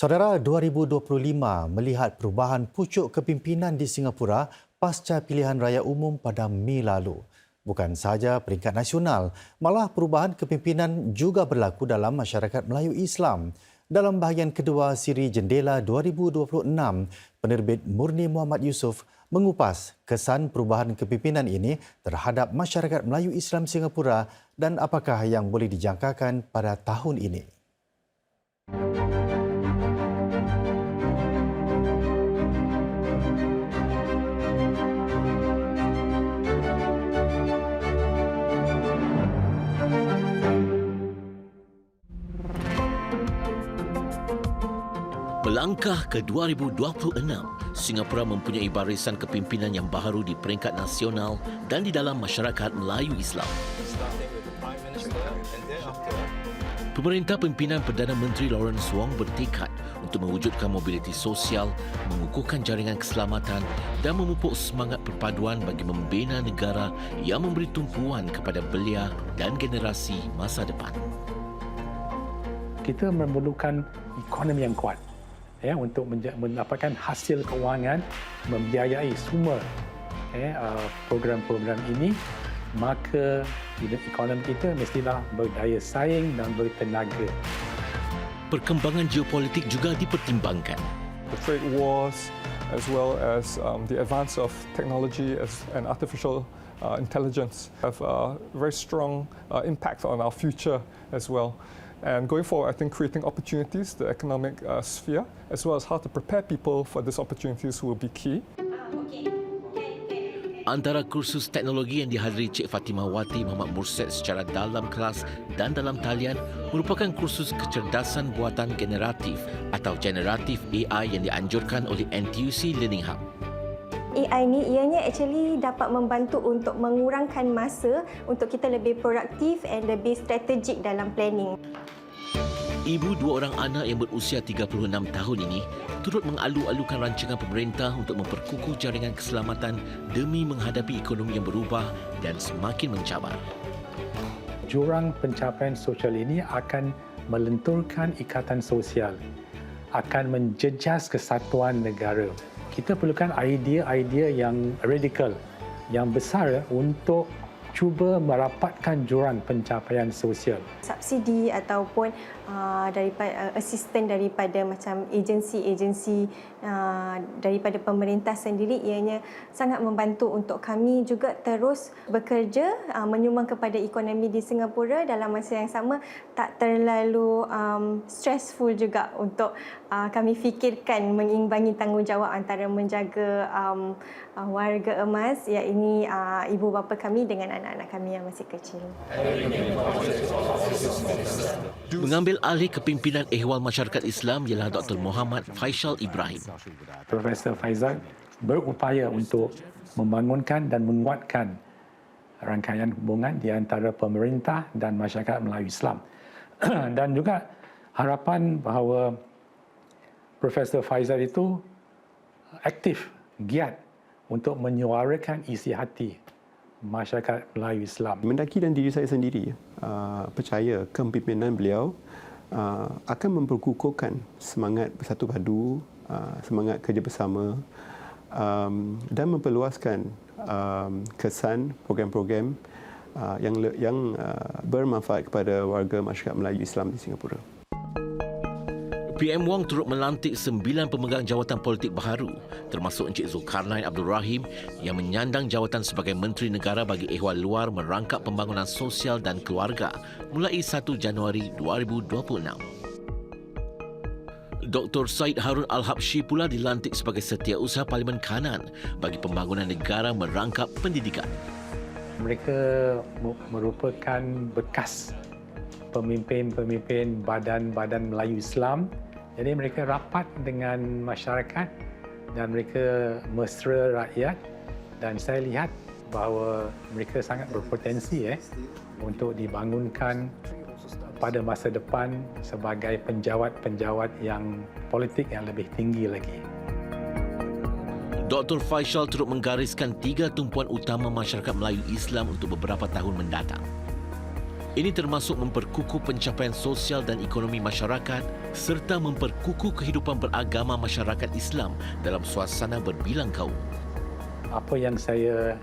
Saudara 2025 melihat perubahan pucuk kepimpinan di Singapura pasca pilihan raya umum pada Mei lalu. Bukan sahaja peringkat nasional, malah perubahan kepimpinan juga berlaku dalam masyarakat Melayu Islam. Dalam bahagian kedua siri Jendela 2026, penerbit Murni Muhammad Yusof mengupas kesan perubahan kepimpinan ini terhadap masyarakat Melayu Islam Singapura dan apakah yang boleh dijangkakan pada tahun ini. Melangkah ke 2026, Singapura mempunyai barisan kepimpinan yang baharu di peringkat nasional dan di dalam masyarakat Melayu Islam. Pemerintah pimpinan Perdana Menteri Lawrence Wong bertekad untuk mewujudkan mobiliti sosial, mengukuhkan jaringan keselamatan dan memupuk semangat perpaduan bagi membina negara yang memberi tumpuan kepada belia dan generasi masa depan. Kita memerlukan ekonomi yang kuat ya untuk mendapatkan hasil kewangan membiayai semua ya, uh, program-program ini maka ekonomi kita mestilah berdaya saing dan bertenaga. Perkembangan geopolitik juga dipertimbangkan. the trade wars, as well as um, the advance of technology as, and artificial uh, intelligence have a very strong uh, impact on our future as well. And going forward, I think creating opportunities, the economic uh, sphere, as well as how to prepare people for these opportunities will be key. Antara kursus teknologi yang dihadiri Cik Fatimah Wati Muhammad Mursyid secara dalam kelas dan dalam talian merupakan kursus kecerdasan buatan generatif atau generatif AI yang dianjurkan oleh NTUC Learning Hub. AI ni ianya actually dapat membantu untuk mengurangkan masa untuk kita lebih produktif and lebih strategik dalam planning. Ibu dua orang anak yang berusia 36 tahun ini turut mengalu-alukan rancangan pemerintah untuk memperkukuh jaringan keselamatan demi menghadapi ekonomi yang berubah dan semakin mencabar. Jurang pencapaian sosial ini akan melenturkan ikatan sosial, akan menjejas kesatuan negara. Kita perlukan idea-idea yang radikal, yang besar untuk cuba merapatkan jurang pencapaian sosial. Subsidi ataupun uh, daripada uh, asisten daripada macam agensi-agensi uh, daripada pemerintah sendiri ianya sangat membantu untuk kami juga terus bekerja uh, menyumbang kepada ekonomi di Singapura dalam masa yang sama tak terlalu um, stressful juga untuk uh, kami fikirkan mengimbangi tanggungjawab antara menjaga um, uh, warga emas iaitu uh, ibu bapa kami dengan anak-anak kami yang masih kecil. Mengambil alih kepimpinan Ehwal Masyarakat Islam ialah Dr. Muhammad Faisal Ibrahim. Profesor Faizal berupaya untuk membangunkan dan menguatkan rangkaian hubungan di antara pemerintah dan masyarakat Melayu Islam. dan juga harapan bahawa Profesor Faizal itu aktif, giat untuk menyuarakan isi hati masyarakat Melayu Islam. Mendaki dan diri saya sendiri uh, percaya kepimpinan beliau uh, akan memperkukuhkan semangat bersatu padu, uh, semangat kerja bersama um, dan memperluaskan um, kesan program-program uh, yang yang uh, bermanfaat kepada warga masyarakat Melayu Islam di Singapura. PM Wong turut melantik sembilan pemegang jawatan politik baharu termasuk Encik Zulkarnain Abdul Rahim yang menyandang jawatan sebagai Menteri Negara bagi Ehwal Luar merangkap pembangunan sosial dan keluarga mulai 1 Januari 2026. Dr. Said Harun Al-Habsyi pula dilantik sebagai Setiausaha Parlimen Kanan bagi pembangunan negara merangkap pendidikan. Mereka merupakan bekas pemimpin-pemimpin badan-badan Melayu Islam jadi mereka rapat dengan masyarakat dan mereka mesra rakyat dan saya lihat bahawa mereka sangat berpotensi eh untuk dibangunkan pada masa depan sebagai penjawat-penjawat yang politik yang lebih tinggi lagi. Dr. Faisal turut menggariskan tiga tumpuan utama masyarakat Melayu Islam untuk beberapa tahun mendatang. Ini termasuk memperkukuh pencapaian sosial dan ekonomi masyarakat serta memperkukuh kehidupan beragama masyarakat Islam dalam suasana berbilang kaum. Apa yang saya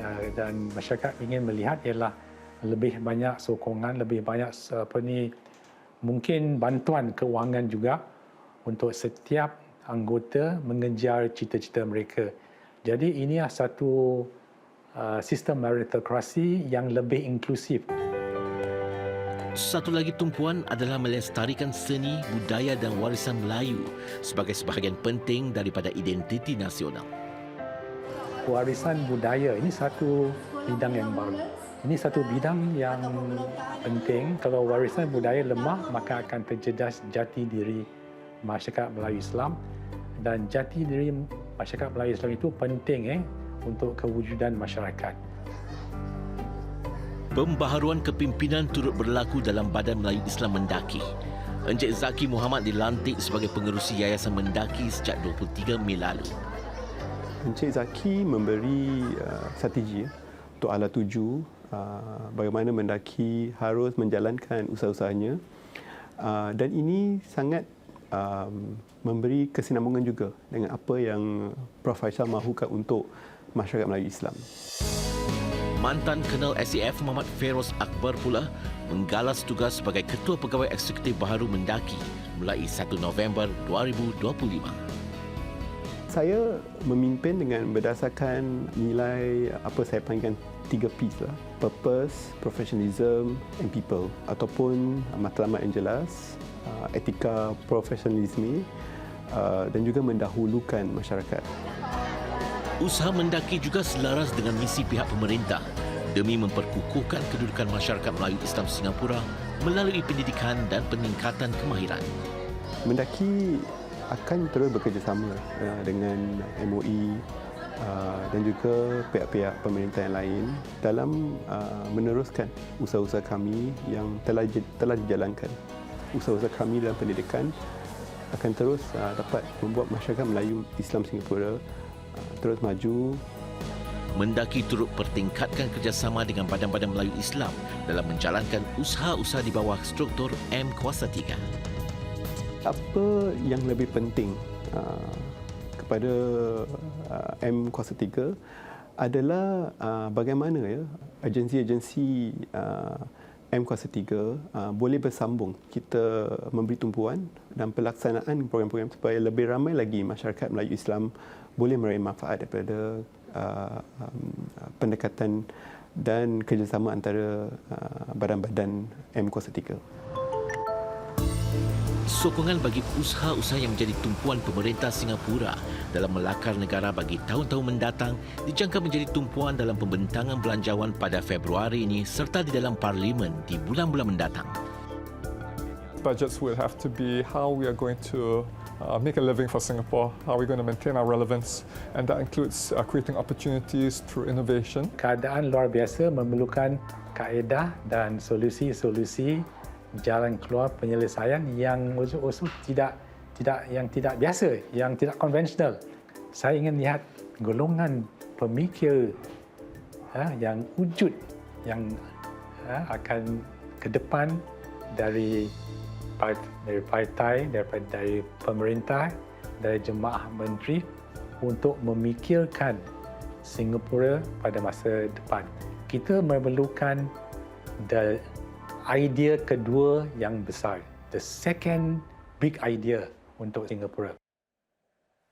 uh, dan masyarakat ingin melihat ialah lebih banyak sokongan, lebih banyak apa ni mungkin bantuan kewangan juga untuk setiap anggota mengejar cita-cita mereka. Jadi ini adalah satu uh, sistem meritokrasi yang lebih inklusif. Satu lagi tumpuan adalah melestarikan seni, budaya dan warisan Melayu sebagai sebahagian penting daripada identiti nasional. Warisan budaya ini satu bidang yang baru. Ini satu bidang yang penting. Kalau warisan budaya lemah, maka akan terjejas jati diri masyarakat Melayu Islam dan jati diri masyarakat Melayu Islam itu penting eh untuk kewujudan masyarakat. Pembaharuan kepimpinan turut berlaku dalam Badan Melayu Islam Mendaki. Encik Zaki Muhammad dilantik sebagai pengerusi Yayasan Mendaki sejak 23 Mei lalu. Encik Zaki memberi uh, strategi ya, untuk ala tuju uh, bagaimana mendaki harus menjalankan usaha-usahanya uh, dan ini sangat um, memberi kesinambungan juga dengan apa yang Prof. Faisal mahukan untuk masyarakat Melayu Islam. Mantan Kenal SAF Muhammad Feroz Akbar pula menggalas tugas sebagai Ketua Pegawai Eksekutif Baharu Mendaki mulai 1 November 2025. Saya memimpin dengan berdasarkan nilai apa saya panggil tiga P lah. Purpose, professionalism and people. Ataupun matlamat yang jelas, uh, etika profesionalisme uh, dan juga mendahulukan masyarakat. Usaha mendaki juga selaras dengan misi pihak pemerintah demi memperkukuhkan kedudukan masyarakat Melayu Islam Singapura melalui pendidikan dan peningkatan kemahiran. Mendaki akan terus bekerjasama uh, dengan MOE uh, dan juga pihak-pihak pemerintah yang lain dalam uh, meneruskan usaha-usaha kami yang telah telah dijalankan. Usaha-usaha kami dalam pendidikan akan terus dapat membuat masyarakat Melayu Islam Singapura terus maju Mendaki turut pertingkatkan kerjasama dengan badan-badan Melayu Islam dalam menjalankan usaha-usaha di bawah struktur M Kuasa 3. Apa yang lebih penting uh, kepada uh, M Kuasa 3 adalah uh, bagaimana ya agensi-agensi uh, M Kuasa 3 uh, boleh bersambung kita memberi tumpuan dan pelaksanaan program-program supaya lebih ramai lagi masyarakat Melayu Islam boleh meraih manfaat daripada uh, um, pendekatan dan kerjasama antara uh, badan-badan M Kuasa 3. Sokongan bagi usaha-usaha yang menjadi tumpuan pemerintah Singapura dalam melakar negara bagi tahun-tahun mendatang dijangka menjadi tumpuan dalam pembentangan belanjawan pada Februari ini serta di dalam parlimen di bulan-bulan mendatang. Budgets will have to be how we are going to uh, make a living for Singapore, how we're going to maintain our relevance, and that includes uh, creating opportunities through innovation. Keadaan luar biasa memerlukan kaedah dan solusi-solusi jalan keluar penyelesaian yang usul-usul tidak tidak yang tidak biasa, yang tidak konvensional. Saya ingin lihat golongan pemikir ha, yang wujud yang ha, akan ke depan dari dari partai, daripada dari pemerintah, dari jemaah menteri untuk memikirkan Singapura pada masa depan. Kita memerlukan the idea kedua yang besar, the second big idea untuk Singapura.